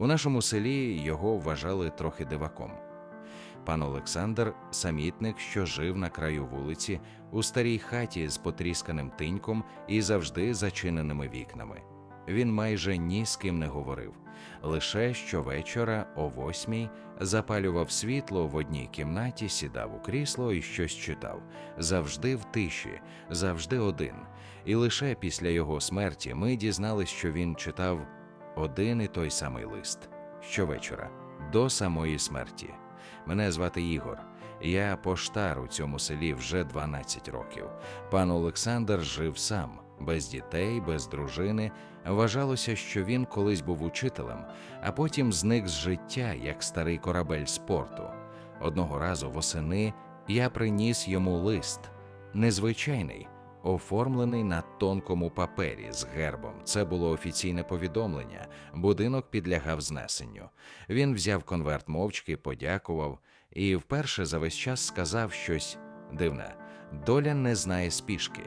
У нашому селі його вважали трохи диваком. Пан Олександр самітник, що жив на краю вулиці, у старій хаті з потрісканим тиньком і завжди зачиненими вікнами. Він майже ні з ким не говорив. Лише щовечора о восьмій запалював світло в одній кімнаті, сідав у крісло і щось читав. Завжди в тиші, завжди один. І лише після його смерті ми дізнались, що він читав один і той самий лист щовечора, до самої смерті. Мене звати Ігор. Я поштар у цьому селі вже 12 років. Пан Олександр жив сам, без дітей, без дружини. Вважалося, що він колись був учителем, а потім зник з життя, як старий корабель спорту. Одного разу восени я приніс йому лист незвичайний, оформлений на тонкому папері з гербом. Це було офіційне повідомлення. Будинок підлягав знесенню. Він взяв конверт мовчки, подякував і вперше за весь час сказав щось дивне. Доля не знає спішки,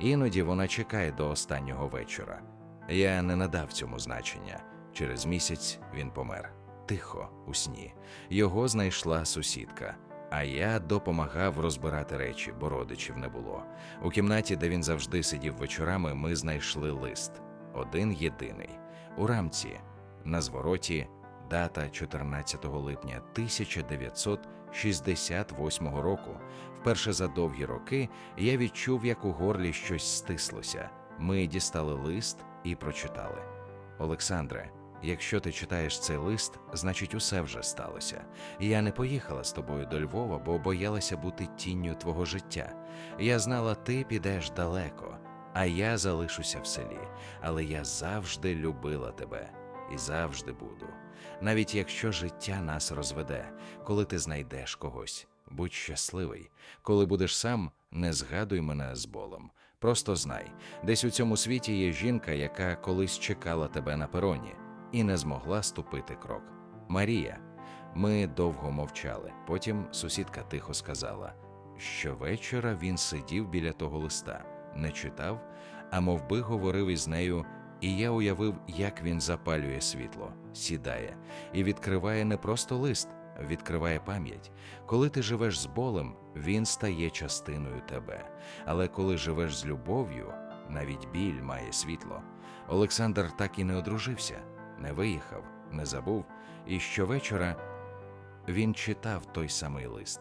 іноді вона чекає до останнього вечора. Я не надав цьому значення. Через місяць він помер. Тихо, у сні. Його знайшла сусідка. А я допомагав розбирати речі, бо родичів не було. У кімнаті, де він завжди сидів вечорами, ми знайшли лист. Один єдиний. У рамці, на звороті, дата 14 липня 1968 року. Вперше за довгі роки я відчув, як у горлі щось стислося. Ми дістали лист і прочитали. Олександре, якщо ти читаєш цей лист, значить усе вже сталося. Я не поїхала з тобою до Львова, бо боялася бути тінню твого життя. Я знала, ти підеш далеко, а я залишуся в селі. Але я завжди любила тебе і завжди буду. Навіть якщо життя нас розведе, коли ти знайдеш когось, будь щасливий. Коли будеш сам, не згадуй мене з болем. Просто знай, десь у цьому світі є жінка, яка колись чекала тебе на пероні і не змогла ступити крок. Марія. Ми довго мовчали. Потім сусідка тихо сказала: щовечора він сидів біля того листа, не читав, а мов би говорив із нею, і я уявив, як він запалює світло, сідає і відкриває не просто лист, відкриває пам'ять. Коли ти живеш з болем, він стає частиною тебе. Але коли живеш з любов'ю, навіть біль має світло. Олександр так і не одружився, не виїхав, не забув, і щовечора він читав той самий лист.